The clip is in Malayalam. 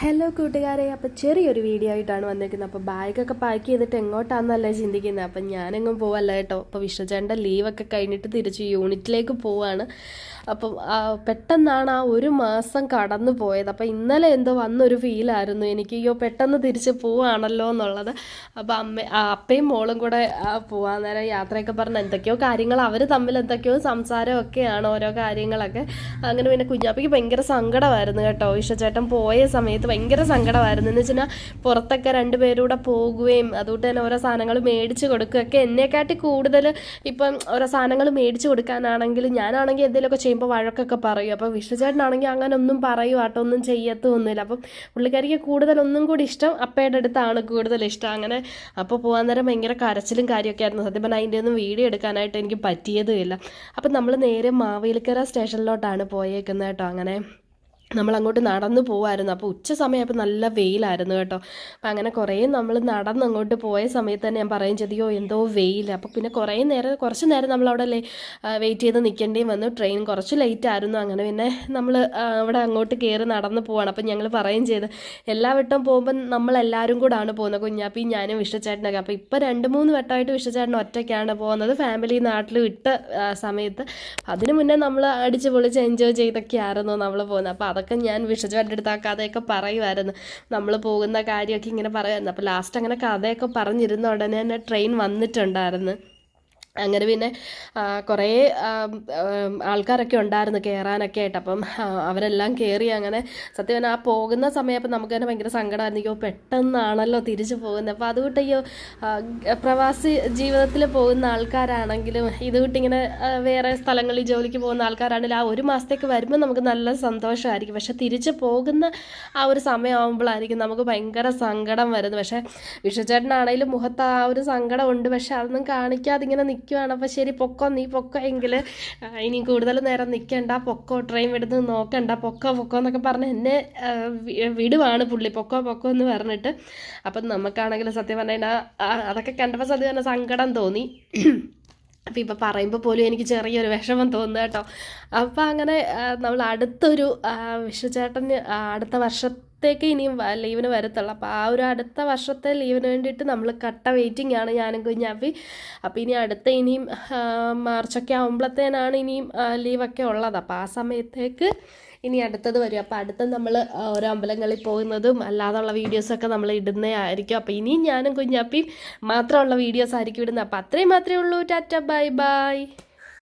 ഹലോ കൂട്ടുകാരെ. അപ്പോൾ ചെറിയൊരു വീഡിയോ ആയിട്ടാണ് വന്നിരിക്കുന്നത്. അപ്പോൾ ബാഗൊക്കെ പാക്ക് ചെയ്തിട്ട് എങ്ങോട്ടാണെന്നല്ലേ ചിന്തിക്കുന്നത്? അപ്പം ഞാനെങ്ങും പോവല്ല കേട്ടോ. അപ്പോൾ വിശ്വചേട്ടന്റെ ലീവൊക്കെ കഴിഞ്ഞിട്ട് തിരിച്ച് യൂണിറ്റിലേക്ക് പോവാണ്. അപ്പം പെട്ടെന്നാണ് ആ ഒരു മാസം കടന്നു പോയത്. അപ്പോൾ ഇന്നലെ എന്തോ വന്നൊരു ഫീലായിരുന്നു എനിക്ക് അയ്യോ പെട്ടെന്ന് തിരിച്ച് പോവാണല്ലോ എന്നുള്ളത്. അപ്പോൾ അമ്മ അപ്പയും മോളും കൂടെ പോവാൻ നേരം യാത്രയൊക്കെ പറഞ്ഞ് എന്തൊക്കെയോ കാര്യങ്ങൾ അവർ തമ്മിൽ എന്തൊക്കെയോ സംസാരമൊക്കെയാണ് ഓരോ കാര്യങ്ങളൊക്കെ. അങ്ങനെ പിന്നെ കുഞ്ഞാപ്പയ്ക്ക് ഭയങ്കര സങ്കടമായിരുന്നു കേട്ടോ. വിശ്വചേട്ടൻ പോയ സമയത്ത് ഭയങ്കര സങ്കടമായിരുന്നു. എന്ന് വെച്ചാൽ പുറത്തൊക്കെ രണ്ടുപേരൂടെ പോകുകയും അതുകൊണ്ട് തന്നെ ഓരോ സാധനങ്ങൾ മേടിച്ച് കൊടുക്കുകയൊക്കെ എന്നെക്കാട്ടി കൂടുതൽ ഇപ്പം ഓരോ സാധനങ്ങൾ മേടിച്ച് കൊടുക്കാനാണെങ്കിൽ ഞാനാണെങ്കിൽ എന്തെങ്കിലുമൊക്കെ ചെയ്യുമ്പോൾ വഴക്കൊക്കെ പറയും. അപ്പോൾ വിഷ്ണുചേട്ടനാണെങ്കിൽ അങ്ങനെ ഒന്നും പറയും ആട്ടോ ഒന്നും ചെയ്യത്തൊന്നുമില്ല അപ്പം പുള്ളിക്കാരിക്ക് കൂടുതൽ ഒന്നും കൂടി ഇഷ്ടം അപ്പയുടെ അടുത്താണ് കൂടുതൽ ഇഷ്ടം. അങ്ങനെ അപ്പോൾ പോകാൻ നേരം ഭയങ്കര കരച്ചിലും കാര്യമൊക്കെ ആയിരുന്നു. സത്യം പറഞ്ഞാൽ അതിന്റെ ഒന്നും വീഡിയോ എടുക്കാനായിട്ട് എനിക്ക് പറ്റിയതുമില്ല. അപ്പം നമ്മൾ നേരെ മാവേലിക്കര സ്റ്റേഷനിലോട്ടാണ് പോയേക്കുന്നത് കേട്ടോ. അങ്ങനെ നമ്മൾ അങ്ങോട്ട് നടന്നു പോവായിരുന്നു. അപ്പോൾ ഉച്ച സമയമായപ്പോൾ നല്ല വെയിലായിരുന്നു കേട്ടോ. അപ്പം അങ്ങനെ കുറേ നമ്മൾ നടന്ന് അങ്ങോട്ട് പോയ സമയത്ത് തന്നെ ഞാൻ പറയും ചെയ്തോ എന്തോ വെയിൽ അപ്പോൾ പിന്നെ കുറേ നേരം കുറച്ച് നേരം നമ്മൾ അവിടെ വെയിറ്റ് ചെയ്ത് നിൽക്കേണ്ടിയും വന്നു. ട്രെയിൻ കുറച്ച് ലേറ്റ് ആയിരുന്നു. അങ്ങനെ പിന്നെ നമ്മൾ അവിടെ അങ്ങോട്ട് കയറി നടന്ന് പോവാണ്. അപ്പം ഞങ്ങൾ പറയും ചെയ്ത് എല്ലാ വട്ടം പോകുമ്പോൾ നമ്മളെല്ലാവരും കൂടാണ് പോകുന്നത്. കുഞ്ഞാപ്പി ഞാനും വിഷ്ണുചേട്ടനൊക്കെ. അപ്പോൾ ഇപ്പോൾ രണ്ട് മൂന്ന് വട്ടമായിട്ട് വിഷ്ണുചേട്ടൻ ഒറ്റയ്ക്കാണ് പോകുന്നത്. ഫാമിലി നാട്ടിൽ വിട്ട സമയത്ത്. അതിന് മുന്നേ നമ്മൾ അടിച്ച് പൊളിച്ച് എൻജോയ് ചെയ്തൊക്കെയായിരുന്നു നമ്മൾ പോകുന്നത്. അപ്പോൾ അതൊക്കെ ഞാൻ വിഷജുവാന്റെ അടുത്ത് ആ കഥയൊക്കെ പറയുമായിരുന്നു നമ്മൾ പോകുന്ന കാര്യമൊക്കെ ഇങ്ങനെ പറയുമായിരുന്നു അപ്പോൾ ലാസ്റ്റ് അങ്ങനെ കഥയൊക്കെ പറഞ്ഞിരുന്ന ഉടനെ തന്നെ ട്രെയിൻ വന്നിട്ടുണ്ടായിരുന്നു. അങ്ങനെ പിന്നെ കുറേ ആൾക്കാരൊക്കെ ഉണ്ടായിരുന്നു കയറാനൊക്കെ ആയിട്ട്. അപ്പം അവരെല്ലാം കയറി അങ്ങനെ സത്യം പറഞ്ഞാൽ ആ പോകുന്ന സമയം അപ്പം നമുക്ക് തന്നെ ഭയങ്കര സങ്കടമായിരുന്നു അയ്യോ പെട്ടെന്നാണല്ലോ തിരിച്ചു പോകുന്നത് അപ്പോൾ അതുകൊണ്ട് അയ്യോ പ്രവാസി ജീവിതത്തിൽ പോകുന്ന ആൾക്കാരാണെങ്കിലും ഇതുകൊണ്ട് ഇങ്ങനെ വേറെ സ്ഥലങ്ങളിൽ ജോലിക്ക് പോകുന്ന ആൾക്കാരാണെങ്കിലും ആ ഒരു മാസത്തേക്ക് വരുമ്പോൾ നമുക്ക് നല്ല സന്തോഷമായിരിക്കും പക്ഷെ തിരിച്ചു പോകുന്ന ആ ഒരു സമയമാകുമ്പോഴായിരിക്കും നമുക്ക് ഭയങ്കര സങ്കടം വരുന്നത്. പക്ഷേ വിഷുചേട്ടനാണെങ്കിലും മുഖത്ത് ആ ഒരു സങ്കടമുണ്ട് പക്ഷെ അതൊന്നും കാണിക്കാതെ ഇങ്ങനെ നിൽക്കുവാണ്. അപ്പോൾ ശരി പൊക്കോ നീ പൊക്കോ എങ്കിൽ ഇനി കൂടുതൽ നേരം നിൽക്കണ്ട പൊക്കോ ട്രെയിൻ വിടുന്ന് നോക്കണ്ട. പൊക്കോ പൊക്കോ എന്നൊക്കെ പറഞ്ഞ് എന്നെ വിടുവാണ് പുള്ളി. പൊക്കോ പൊക്കോ എന്ന് പറഞ്ഞിട്ട്. അപ്പം നമുക്കാണെങ്കിൽ സത്യം പറഞ്ഞാൽ അതൊക്കെ കണ്ടപ്പോൾ സത്യം പറഞ്ഞാൽ സങ്കടം തോന്നി. അപ്പം ഇപ്പം പറയുമ്പോൾ പോലും എനിക്ക് ചെറിയൊരു വിഷമം തോന്നുന്നു കേട്ടോ. അപ്പം അങ്ങനെ നമ്മൾ അടുത്തൊരു വിഷുചേട്ടന് അടുത്ത ആ, അടുത്ത വർഷത്തേക്ക് ഇനിയും ലീവിന് വരത്തുള്ളൂ. അപ്പോൾ ആ ഒരു അടുത്ത വർഷത്തെ ലീവിന് വേണ്ടിയിട്ട് നമ്മൾ കട്ട വെയിറ്റിംഗ് ആണ് ഞാനും കുഞ്ഞാപ്പി അപ്പോൾ ഇനി അടുത്ത ഇനിയും മാർച്ചൊക്കെ ആകുമ്പോഴത്തേനാണ് ഇനിയും ലീവൊക്കെ ഉള്ളത്. അപ്പോൾ ആ സമയത്തേക്ക് ഇനി അടുത്തത് വരും. അപ്പോൾ അടുത്ത നമ്മൾ ഓരോ അമ്പലങ്ങളിൽ പോകുന്നതും അല്ലാതുള്ള വീഡിയോസൊക്കെ നമ്മൾ ഇടുന്നേ ആയിരിക്കും. അപ്പോൾ ഇനിയും ഞാനും കുഞ്ഞാപ്പിയും മാത്രമുള്ള വീഡിയോസ് ആയിരിക്കും ഇടുന്നത്. അപ്പോൾ അത്രയും മാത്രമേ ഉള്ളൂ. Tata bye bye.